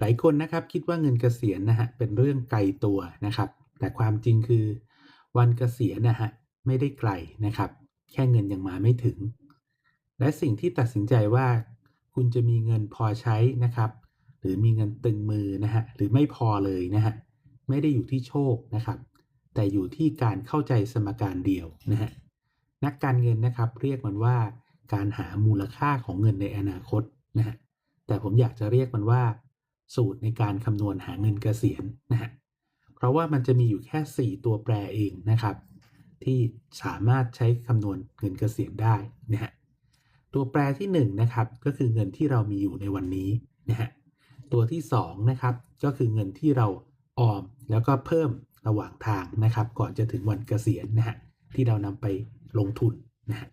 หลายคนนะครับคิดว่าเงินเกษียณนะฮะเป็นเรื่องไกลตัวนะครับ แต่ความจริงคือ วันเกษียณนะฮะไม่ได้ไกลนะครับ แค่เงินยังมาไม่ถึง และสิ่งที่ตัดสินใจว่าคุณจะมีเงินพอใช้นะครับ หรือมีเงินตึงมือนะฮะหรือไม่พอเลยนะฮะไม่ได้อยู่ที่โชคนะครับ แต่อยู่ที่การเข้าใจสมการเดียวนะฮะนักการเงินนะครับ เรียกมันว่าการหามูลค่าของเงินในอนาคตนะฮะแต่ผมอยากจะเรียกมันว่า สูตรในการคำนวณหาเงินเกษียณนะฮะเพราะว่ามันจะมีอยู่แค่ 4 ตัวแปรเองนะครับ ที่สามารถใช้คำนวณเงินเกษียณได้นะฮะตัวแปรที่1นนะครับก็คือเงินที่เรามีอยู่ในวันนี้นะฮะตัวที่2นะครับก็คือเงินที่เราออมแล้วก็เพิ่มระหว่างทางนะครับ ก่อนจะถึงวันเกษียณนะฮะที่เรานำไปลงทุนนะฮะ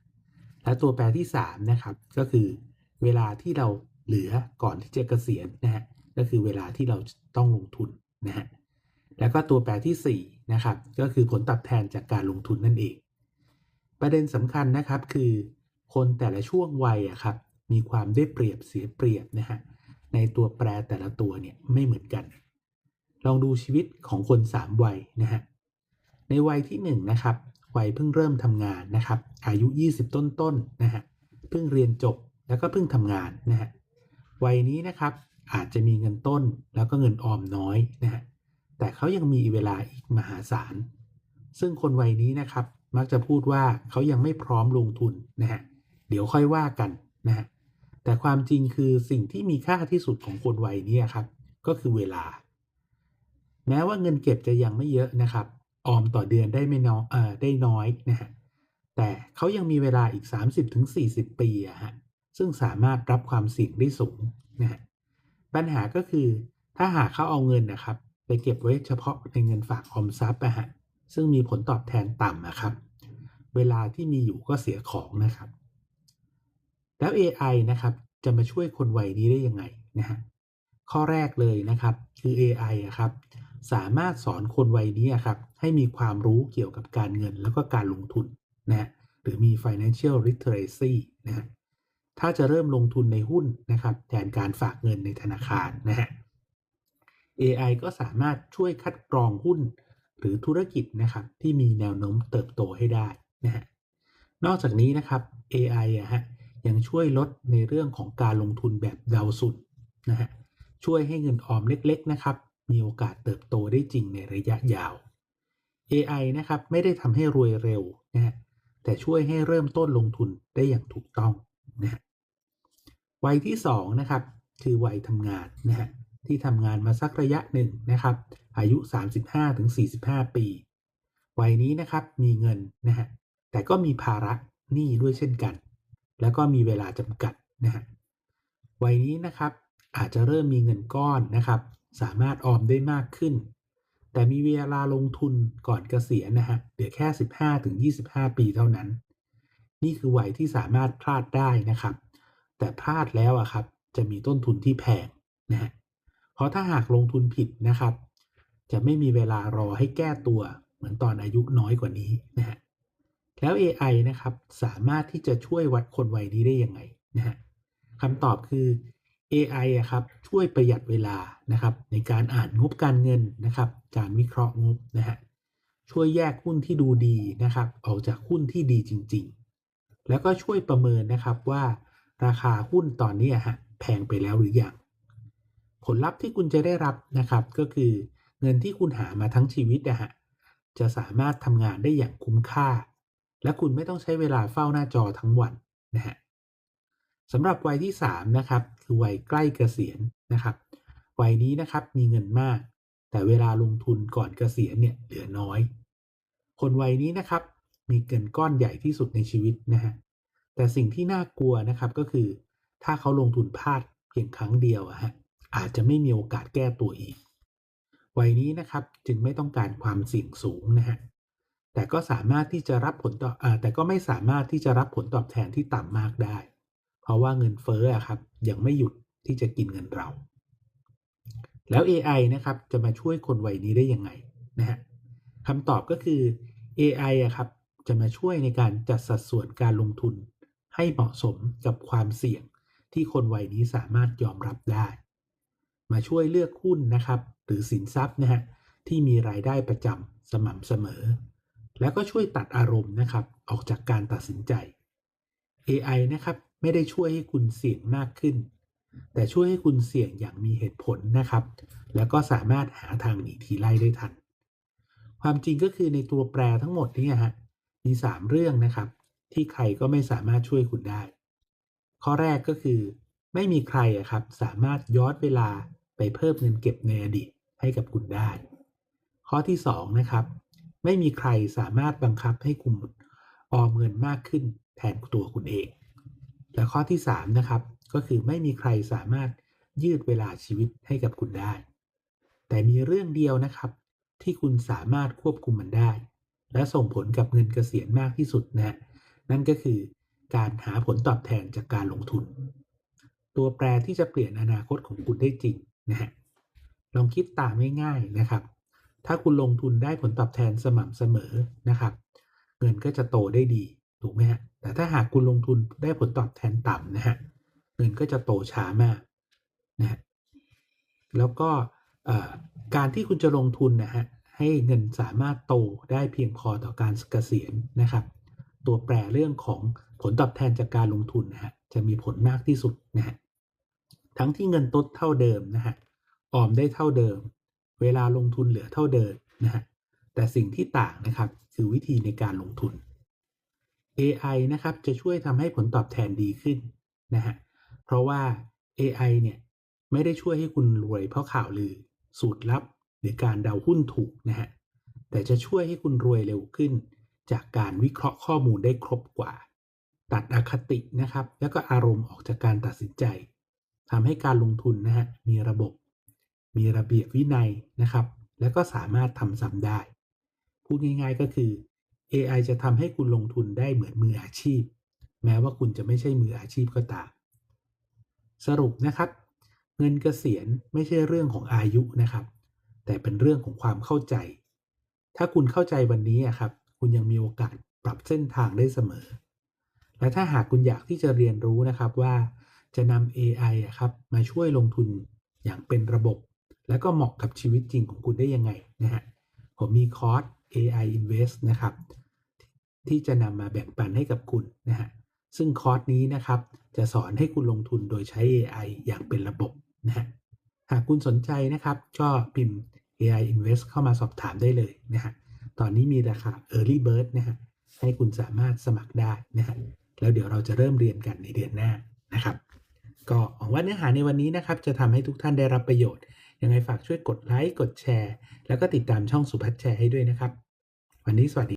และตัวแปรที่3นะครับก็คือเวลาที่เราเหลือก่อนที่จะเกษียณนะฮะ ก็คือเวลาที่เราต้องลงทุนนะฮะแล้วก็ตัวแปรที่4นะครับก็คือผลตอบแทนจากการลงทุนนั่นเอง ประเด็นสำคัญนะครับคือ คนแต่ละช่วงวัยอะครับมีความได้เปรียบเสียเปรียบนะฮะในตัวแปรแต่ละตัวเนี่ยไม่เหมือนกัน ลองดูชีวิตของคน 3 วัยนะฮะในวัยที่1นนะครับวัยเพิ่งเริ่มทำงานนะครับ อายุ 20 ต้นๆนนะฮะเพิ่งเรียนจบแล้วก็เพิ่งทำงานนะฮะวัยนี้นะครับ อาจจะมีเงินต้นแล้วก็เงินออมน้อยนะฮะแต่เขายังมีเวลาอีกมหาศาล ซึ่งคนวัยนี้นะครับ มักจะพูดว่าเขายังไม่พร้อมลงทุนนะฮะเดี๋ยวค่อยว่ากันนะฮะแต่ความจริงคือสิ่งที่มีค่าที่สุดของคนวัยนี้ครับ ก็คือเวลา แม้ว่าเงินเก็บจะยังไม่เยอะนะครับ ออมต่อเดือนได้ไม่น้อยเอ่อได้น้อยนะฮะแต่เขายังมีเวลาอีก 30-40 ปีอะฮะซึ่งสามารถรับความเสี่ยงได้สูงนะฮะ ปัญหาก็คือถ้าหากเขาเอาเงินนะครับ ไปเก็บไว้เฉพาะในเงินฝากออมทรัพย์อะฮะซึ่งมีผลตอบแทนต่ำนะครับ เวลาที่มีอยู่ก็เสียของนะครับ แล้ว AI นะครับจะมาช่วยคนวัยนี้ได้ยังไงนะฮะข้อแรกเลยนะครับคือ AI อะครับสามารถสอนคนวัยนี้ครับให้มีความรู้เกี่ยวกับการเงินแล้วก็การลงทุนนะฮะหรือมี financial literacy นะฮะ ถ้าจะเริ่มลงทุนในหุ้นนะครับแทนการฝากเงินในธนาคารนะฮะ AI ก็สามารถช่วยคัดกรองหุ้นหรือธุรกิจนะครับที่มีแนวโน้มเติบโตให้ได้นะฮะ นอกจากนี้นะครับ AI อะฮะยังช่วยลดในเรื่องของการลงทุนแบบเดาสุดนะฮะช่วยให้เงินออมเล็กๆนะครับมีโอกาสเติบโตได้จริงในระยะยาว AI นะครับไม่ได้ทำให้รวยเร็วนะฮะแต่ช่วยให้เริ่มต้นลงทุนได้อย่างถูกต้อง นะวัยที่2นะครับคือวัยทำงานนะฮะที่ทำงานมาสักระยะหนึ่งนะครับอายุ 35-45 ปี วัยนี้นะครับมีเงินนะฮะแต่ก็มีภาระหนี้ด้วยเช่นกัน แล้วก็มีเวลาจำกัดนะฮะวัยนี้นะครับอาจจะเริ่มมีเงินก้อนนะครับ สามารถออมได้มากขึ้น แต่มีเวลาลงทุนก่อนเกษียณนะฮะเหลือแค่ 15-25 ปีเท่านั้น นี่คือวัยที่สามารถพลาดได้นะครับ แต่พลาดแล้วอะครับจะมีต้นทุนที่แพงนะฮะเพราะถ้าหากลงทุนผิดนะครับ จะไม่มีเวลารอให้แก้ตัวเหมือนตอนอายุน้อยกว่านี้นะฮะแล้ว AI นะครับสามารถที่จะช่วยวัดคนวัยนี้ได้ยังไงนะฮะคำตอบคือ AI อะครับช่วยประหยัดเวลานะครับในการอ่านงบการเงินนะครับ การวิเคราะห์งบนะฮะช่วยแยกหุ้นที่ดูดีนะครับออกจากหุ้นที่ดีจริง ๆ แล้วก็ช่วยประเมินนะครับว่าราคาหุ้นตอนนี้ฮะแพงไปแล้วหรือยังผลลัพธ์ที่คุณจะได้รับนะครับก็คือเงินที่คุณหามาทั้งชีวิตนะฮะจะสามารถทำงานได้อย่างคุ้มค่า และคุณไม่ต้องใช้เวลาเฝ้าหน้าจอทั้งวันนะฮะสำหรับวัยที่3นะครับคือวัยใกล้เกษียณนะครับวัยนี้นะครับมีเงินมาก แต่เวลาลงทุนก่อนเกษียณเนี่ยเหลือน้อย คนวัยนี้นะครับ มีเงินก้อนใหญ่ที่สุดในชีวิตนะฮะแต่สิ่งที่น่ากลัวนะครับก็คือ ถ้าเขาลงทุนพลาดเพียงครั้งเดียวอะฮะอาจจะไม่มีโอกาสแก้ตัวอีก วัยนี้นะครับจึงไม่ต้องการความเสี่ยงสูงนะฮะแต่ก็สามารถที่จะรับผลตอบแต่ก็ไม่สามารถที่จะรับผลตอบแทนที่ต่ำมากได้ เพราะว่าเงินเฟ้ออะครับยังไม่หยุดที่จะกินเงินเรา แล้ว AI นะครับจะมาช่วยคนวัยนี้ได้ยังไงนะฮะคำตอบก็คือ AI อะครับ จะมาช่วยในการจัดสัดส่วนการลงทุน ให้เหมาะสมกับความเสี่ยงที่คนวัยนี้สามารถยอมรับได้ มาช่วยเลือกหุ้นนะครับ หรือสินทรัพย์นะฮะที่มีรายได้ประจำสม่ำเสมอ แล้วก็ช่วยตัดอารมณ์นะครับ ออกจากการตัดสินใจ AI นะครับไม่ได้ช่วยให้คุณเสี่ยงมากขึ้น แต่ช่วยให้คุณเสี่ยงอย่างมีเหตุผลนะครับ แล้วก็สามารถหาทางหนีทีไล่ได้ทัน ความจริงก็คือในตัวแปรทั้งหมดนี่ฮะ มี 3 เรื่องนะครับ ที่ใครก็ไม่สามารถช่วยคุณได้ ข้อแรกก็คือ ไม่มีใครครับ สามารถย้อนเวลาไปเพิ่มเงินเก็บในอดีตให้กับคุณได้ ข้อที่2นะครับไม่มีใครสามารถบังคับให้คุณออมเงินมากขึ้นแทนตัวคุณเอง และข้อที่3นะครับก็คือไม่มีใครสามารถยืดเวลาชีวิตให้กับคุณได้ แต่มีเรื่องเดียวนะครับ ที่คุณสามารถควบคุมมันได้ และส่งผลกับเงินเกษียณมากที่สุดนะนั่นก็คือการหาผลตอบแทนจากการลงทุน ตัวแปรที่จะเปลี่ยนอนาคตของคุณได้จริงนะฮะลองคิดตามง่ายๆนะครับ ถ้าคุณลงทุนได้ผลตอบแทนสม่ำเสมอนะครับ เงินก็จะโตได้ดีถูกไหมฮะแต่ถ้าหากคุณลงทุนได้ผลตอบแทนต่ำนะฮะเงินก็จะโตช้ามากนะฮะแล้วก็การที่คุณจะลงทุนนะฮะ ให้เงินสามารถโตได้เพียงพอต่อการเกษียณนะครับ ตัวแปรเรื่องของผลตอบแทนจากการลงทุนนะฮะจะมีผลมากที่สุดนะฮะทั้งที่เงินต้นเท่าเดิมนะฮะออมได้เท่าเดิม เวลาลงทุนเหลือเท่าเดิมนะฮะแต่สิ่งที่ต่างนะครับคือวิธีในการลงทุน AI นะครับจะช่วยทำให้ผลตอบแทนดีขึ้นนะฮะเพราะว่า AI เนี่ยไม่ได้ช่วยให้คุณรวยเพราะข่าวลือ สูตรลับ หรือการเดาหุ้นถูกนะฮะแต่จะช่วยให้คุณรวยเร็วขึ้น จากการวิเคราะห์ข้อมูลได้ครบกว่า ตัดอคตินะครับ แล้วก็อารมณ์ออกจากการตัดสินใจทำให้การลงทุนนะฮะมีระบบ มีระเบียบวินัยนะครับ แล้วก็สามารถทำซ้ำได้ พูดง่ายๆก็คือ AI จะทำให้คุณลงทุนได้เหมือนมืออาชีพ แม้ว่าคุณจะไม่ใช่มืออาชีพก็ตาม สรุปนะครับ เงินเกษียณไม่ใช่เรื่องของอายุนะครับ แต่เป็นเรื่องของความเข้าใจ ถ้าคุณเข้าใจวันนี้ครับ คุณยังมีโอกาสปรับเส้นทางได้เสมอ และถ้าหากคุณอยากที่จะเรียนรู้นะครับว่าจะนำ AI ครับมาช่วยลงทุนอย่างเป็นระบบ และก็เหมาะกับชีวิตจริงของคุณได้ยังไงนะฮะผมมีคอร์ส AI Invest นะครับ ที่จะนำมาแบ่งปันให้กับคุณนะฮะซึ่งคอร์สนี้นะครับ จะสอนให้คุณลงทุนโดยใช้ AI อย่างเป็นระบบนะฮะ หากคุณสนใจนะครับ ก็พิมพ์ AI Invest เข้ามาสอบถามได้เลยนะฮะตอนนี้มีราคา Early Bird นะฮะให้คุณสามารถสมัครได้นะฮะแล้วเดี๋ยวเราจะเริ่มเรียนกันในเดือนหน้านะครับ ก็หวังว่าเนื้อหาในวันนี้นะครับ จะทำให้ทุกท่านได้รับประโยชน์ยังไงฝากช่วยกดไลค์กดแชร์ แล้วก็ติดตามช่องสุพัฒแชร์ให้ด้วยนะครับ วันนี้สวัสดี